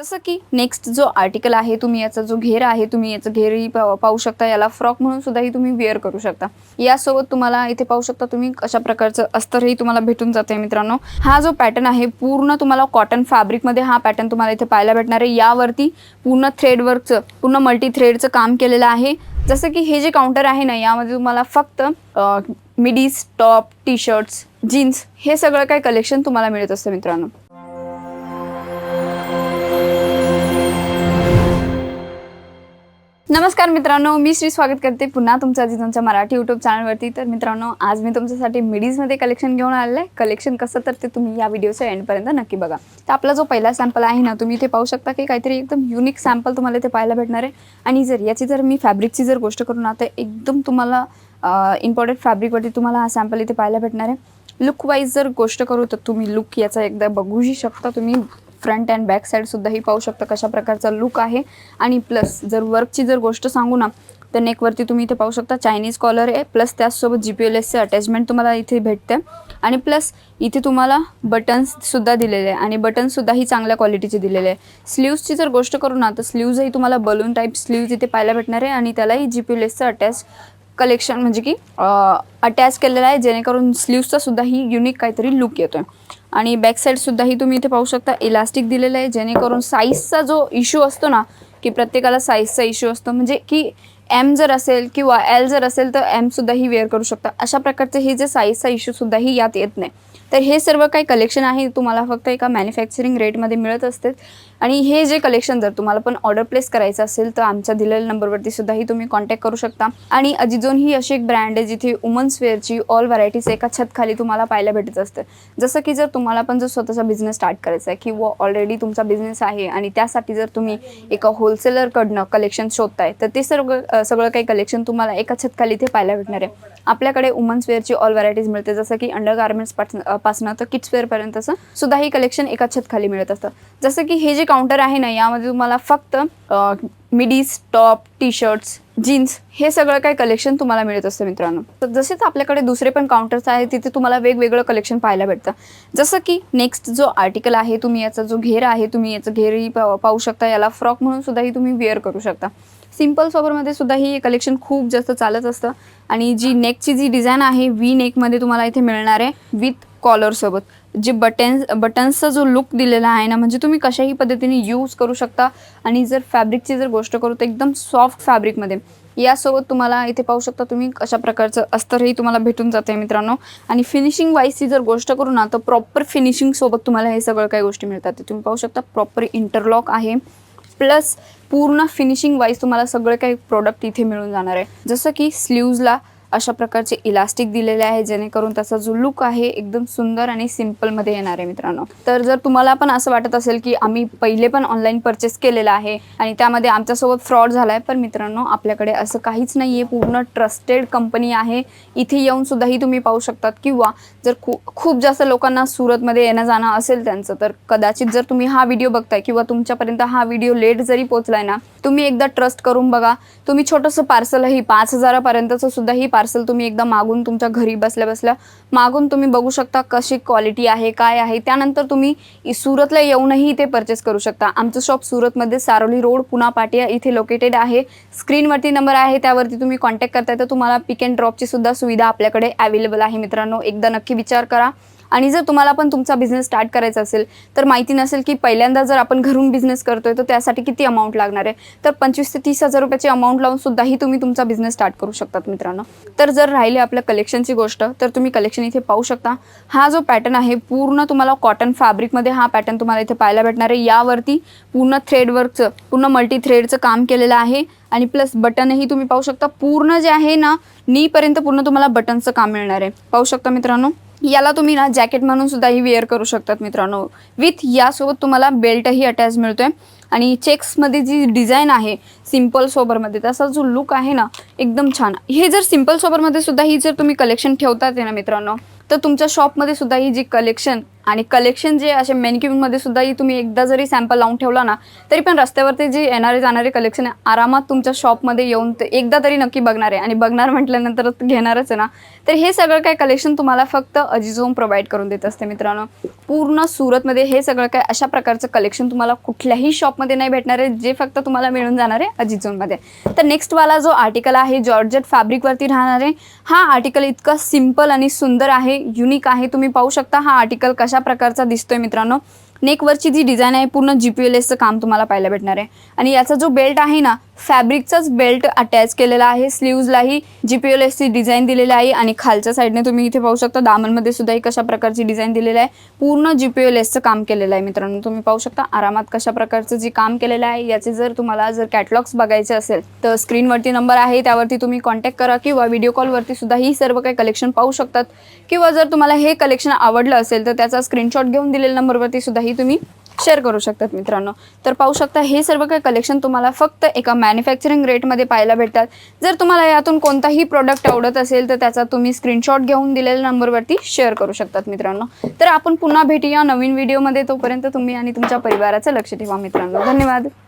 जसं की नेक्स्ट जो आर्टिकल आहे तुम्ही याचा जो घेर आहे तुम्ही याचं घेरही पाहू शकता. याला फ्रॉक म्हणून सुद्धाही तुम्ही वेअर करू शकता. यासोबत तुम्हाला इथे पाहू शकता तुम्ही अशा प्रकारचं अस्तरही तुम्हाला भेटून जाते मित्रांनो. हा जो पॅटर्न आहे पूर्ण तुम्हाला कॉटन फॅब्रिकमध्ये हा पॅटर्न तुम्हाला इथे पाहायला भेटणार आहे. यावरती पूर्ण थ्रेड वर्कचं पूर्ण मल्टी थ्रेडचं काम केलेलं आहे. जसं की हे जे काउंटर आहे ना यामध्ये तुम्हाला फक्त midis top T shirts jeans हे सगळं काही कलेक्शन तुम्हाला मिळत असतं मित्रांनो. नमस्कार मित्रांनो मी श्री स्वागत करते पुन्हा तुमचं तुमच्या मराठी यूट्यूब चॅनलवरती तर मित्रांनो आज मी तुमच्यासाठी मिडीजमध्ये कलेक्शन घेऊन आलेलं. आहे कलेक्शन कसं तर ते तुम्ही या व्हिडिओच्या एंडपर्यंत नक्की बघा. तर आपला जो पहिला सॅम्पल आहे ना तुम्ही इथे पाहू शकता की काहीतरी एकदम युनिक सॅम्पल तुम्हाला इथे पाहायला भेटणार आहे. आणि जर याची जर मी फॅब्रिकची जर गोष्ट करू ना तर एकदम तुम्हाला इम्पॉर्टंट फॅब्रिकवरती तुम्हाला हा सॅम्पल इथे पाहायला भेटणार आहे. लुकवाईज जर गोष्ट करू तर तुम्ही लुक याचा एकदा बघूही शकता तुम्ही. फ्रंट अँड बॅक साईडसुद्धाही पाहू शकता कशा प्रकारचा लुक आहे. आणि प्लस जर वर्कची जर गोष्ट सांगू ना तर नेकवरती तुम्ही इथे पाहू शकता चायनीज कॉलर आहे. प्लस त्याचसोबत जी पी एल एसचे अटॅचमेंट तुम्हाला इथे भेटते. आणि प्लस इथे तुम्हाला बटन्ससुद्धा दिलेले आहे. आणि बटन्ससुद्धाही चांगल्या क्वालिटीचे दिलेले आहे. स्लीव्सची जर गोष्ट करू ना तर स्लीव्जही तुम्हाला बलून टाईप स्लीव्ज इथे पाहायला भेटणार आहे. आणि त्यालाही जी पी एल एसचं अटॅच कलेक्शन म्हणजे की अटॅच केलेलं आहे. जेणेकरून स्लीव्सचासुद्धाही युनिक काहीतरी लुक येतो आहे आणि बॅक साईडसुद्धाही तुम्ही इथे पाहू शकता इलास्टिक दिलेलं आहे जेणेकरून साईजचा जो इश्यू असतो ना की प्रत्येकाला साईजचा इश्यू असतो. म्हणजे की एम जर असेल किंवा एल जर असेल तर एमसुद्धाही वेअर करू शकता. अशा प्रकारचे हे जे साईजचा इश्यूसुद्धाही यात येत नाही. तर हे सर्व काही कलेक्शन आहे तुम्हाला फक्त एका मॅन्युफॅक्चरिंग रेटमध्ये मिळत असते आणि हे जे कलेक्शन जर तुम्हाला पण ऑर्डर प्लेस करायचं असेल तर आमच्या दिलेल्या नंबरवरती सुद्धाही तुम्ही कॉन्टॅक्ट करू शकता. आणि अजिझोन ही अशी एक ब्रँड आहे जिथे वुमन्स वेअरची ऑल व्हरायटीज एका छतखाली तुम्हाला पाहायला भेटत असते. जसं की जर तुम्हाला पण जर स्वतःचा बिझनेस स्टार्ट करायचा आहे किंवा ऑलरेडी तुमचा बिझनेस आहे आणि त्यासाठी जर तुम्ही एका होलसेलरकडनं कलेक्शन शोधताय तर ते सर्व सगळं काही कलेक्शन तुम्हाला एका छतखाली इथे पाहायला भेटणार आहे. आपल्याकडे वुमन्स वेअरची ऑल व्हरायटीज मिळते जसं की अंडर गार्मेंट्सपासून तर किड्स वेअरपर्यंतचं सुद्धा ही कलेक्शन एका छतखाली मिळत असतं. जसं की हे जे काउंटर आहे ना यामध्ये तुम्हाला फक्त midis top T shirts jeans हे सगळं काही कलेक्शन तुम्हाला मिळत असतं मित्रांनो. तर जसेच आपल्याकडे दुसरे पण काउंटर्स आहेत तिथे तुम्हाला वेगवेगळं कलेक्शन पाहायला भेटतं. जसं की नेक्स्ट जो आर्टिकल आहे तुम्ही याचा जो घेर आहे तुम्ही याचं घेरही पा- पाहू शकता. याला फ्रॉक म्हणून सुद्धाही तुम्ही वेअर करू शकता. सिंपल सोबरमध्ये सुद्धा ही कलेक्शन खूप जास्त चालत असतं. आणि जी नेकची जी डिझाईन आहे वी नेकमध्ये तुम्हाला इथे मिळणार आहे विथ कॉलरसोबत जे बटन्स बटन्सचा जो लुक दिलेला आहे ना म्हणजे तुम्ही कशाही पद्धतीने यूज करू शकता. आणि जर फॅब्रिकची जर गोष्ट करू तर एकदम सॉफ्ट फॅब्रिकमध्ये यासोबत तुम्हाला इथे पाहू शकता तुम्ही अशा प्रकारचं अस्तरही तुम्हाला भेटून जाते मित्रांनो. आणि फिनिशिंग वाईजची जर गोष्ट करू ना तर प्रॉपर फिनिशिंग सोबत तुम्हाला हे सगळं काही गोष्टी मिळतात. ते तुम्ही पाहू शकता प्रॉपर इंटरलॉक आहे. प्लस पूर्ण फिनिशिंग वाईज तुम्हाला सगळं काही प्रोडक्ट इथे मिळून जाणार आहे. जसं की स्लीव्जला अशा प्रकारचे इलास्टिक दिलेले आहे जेणेकरून त्याचा जो लुक आहे एकदम सुंदर आणि सिम्पलमध्ये येणार आहे मित्रांनो. तर जर तुम्हाला पण असं वाटत असेल की आम्ही पहिले पण ऑनलाईन परचेस केलेलं आहे आणि त्यामध्ये आमच्यासोबत फ्रॉड झाला आहे पण मित्रांनो आपल्याकडे असं काहीच नाही आहे पूर्ण ट्रस्टेड कंपनी आहे. इथे येऊन सुद्धाही तुम्ही पाहू शकतात. किंवा जर खूप खूप जास्त लोकांना सुरतमध्ये येणं जाणं असेल त्यांचं तर कदाचित जर तुम्ही हा व्हिडिओ बघताय किंवा तुमच्यापर्यंत हा व्हिडिओ लेट जरी पोहोचलाय ना तुम्ही एकदा ट्रस्ट करून बघा. तुम्ही छोटंसं पार्सलही पाच हजारापर्यंतचं सुद्धा ही पार्सल तुम्ही एकदा मागून तुमच्या घरी बसल्या बसल्या मागून तुम्ही बघू शकता कशी क्वालिटी आहे काय आहे. त्यानंतर तुम्ही सुरतला येऊनही इथे परचेस करू शकता. आमचं शॉप सुरतमध्ये सारोली रोड पुना पाटिया इथे लोकेटेड आहे. स्क्रीनवरती नंबर आहे त्यावरती तुम्ही कॉन्टॅक्ट करताय तर तुम्हाला पिक अँड ड्रॉपची सुद्धा सुविधा आपल्याकडे अवेलेबल आहे. मित्रांनो एकदा नक्की विचार करा. आणि जर तुम्हाला पण तुमचा बिझनेस स्टार्ट करायचा असेल तर माहिती नसेल की पहिल्यांदा जर आपण घरून बिझनेस करतोय तर त्यासाठी किती अमाऊंट लागणार आहे? तर पंचवीस ते तीस हजार रुपयाची अमाऊंट लावून सुद्धाही तुम्ही तुमचा बिझनेस स्टार्ट करू शकतात मित्रांनो. तर जर राहिले आपल्या कलेक्शनची गोष्ट तर तुम्ही कलेक्शन इथे पाहू शकता. हा जो पॅटर्न आहे पूर्ण तुम्हाला कॉटन फॅब्रिकमध्ये हा पॅटर्न तुम्हाला इथे पाहायला भेटणार आहे. यावरती पूर्ण थ्रेड वर्कचं पूर्ण मल्टी थ्रेडचं काम केलेलं आहे. आणि प्लस बटनही तुम्ही पाहू शकता. पूर्ण जे आहे ना नीपर्यंत पूर्ण तुम्हाला बटनचं काम मिळणार आहे. पाहू शकता मित्रांनो? याला तुम्ही ना जॅकेट म्हणून सुद्धाही वेअर करू शकतात मित्रांनो. विथ यासोबत तुम्हाला बेल्टही अटॅच मिळतोय. आणि चेक्समध्ये जी डिझाईन आहे सिंपल सोबरमध्ये त्याचा जो लुक आहे ना एकदम छान. हे जर सिंपल सोबरमध्ये सुद्धा ही जर तुम्ही कलेक्शन ठेवतात आहे ना मित्रांनो तर तुमच्या शॉपमध्ये सुद्धा ही जी कलेक्शन आणि कलेक्शन जे असे मेनक्यूमध्ये सुद्धाही तुम्ही एकदा जरी सॅम्पल लावून ठेवला ना तरी पण रस्त्यावरती जे येणारे जाणारे कलेक्शन आहे आरामात तुमच्या शॉपमध्ये येऊन ते एकदा तरी नक्की बघणार आहे. आणि बघणार म्हटल्यानंतर घेणारच आहे ना. तर हे सगळं काय कलेक्शन तुम्हाला फक्त अजिझोम प्रोव्हाइड करून देत असते मित्रांनो. पूर्ण सुरतमध्ये हे सगळं काय अशा प्रकारचं कलेक्शन तुम्हाला कुठल्याही शॉपमध्ये नाही भेटणार आहे जे फक्त तुम्हाला मिळून जाणार आहे अजिझोनमध्ये तर नेक्स्ट वाला जो आर्टिकल आहे जॉर्जेट फॅब्रिकवरती राहणार आहे हा आर्टिकल इतका सिंपल आणि सुंदर आहे युनिक आहे. तुम्ही पाहू शकता हा आर्टिकल कशा प्रकारचा दिसतोय मित्रांनो. नेकवरची जी डिझाईन आहे पूर्ण जी पी एल एसचं काम तुम्हाला पाहायला भेटणार आहे. आणि याचा जो बेल्ट आहे ना फॅब्रिकचाच बेल्ट अटॅच केलेला आहे. स्लीव्जलाही जी पी एल एसची डिझाईन दिलेली आहे आणि खालच्या साईडने तुम्ही इथे पाहू शकता दामनमध्ये सुद्धाही कशा प्रकारची डिझाईन दिलेली आहे. पूर्ण जी पी एल एसचं काम केलेलं आहे मित्रांनो. तुम्ही पाहू शकता आरामात कशा प्रकारचं जे काम केलेलं आहे याचे जर तुम्हाला जर कॅटलॉग्स बघायचे असेल तर स्क्रीनवरती नंबर आहे. त्यावरती तुम्ही कॉन्टॅक्ट करा किंवा व्हिडिओ कॉलवरती सुद्धा ही सर्व काही कलेक्शन पाहू शकतात. किंवा जर तुम्हाला हे कलेक्शन आवडलं असेल तर त्याचा स्क्रीनशॉट घेऊन दिलेल्या नंबरवरती सुद्धाही तुम्ही शेअर करू शकतात मित्रांनो. तर पाहू शकता हे सर्व काही कलेक्शन तुम्हाला फक्त एका मॅन्युफॅक्चरिंग रेटमध्ये पाहायला भेटतात. जर तुम्हाला यातून कोणताही प्रॉडक्ट आवडत असेल तर त्याचा तुम्ही स्क्रीनशॉट घेऊन दिलेल्या नंबरवरती शेअर करू शकतात मित्रांनो. तर आपण पुन्हा भेटूया नवीन व्हिडिओमध्ये तोपर्यंत तुम्ही आणि तुमच्या परिवाराचं लक्ष ठेवा मित्रांनो. धन्यवाद.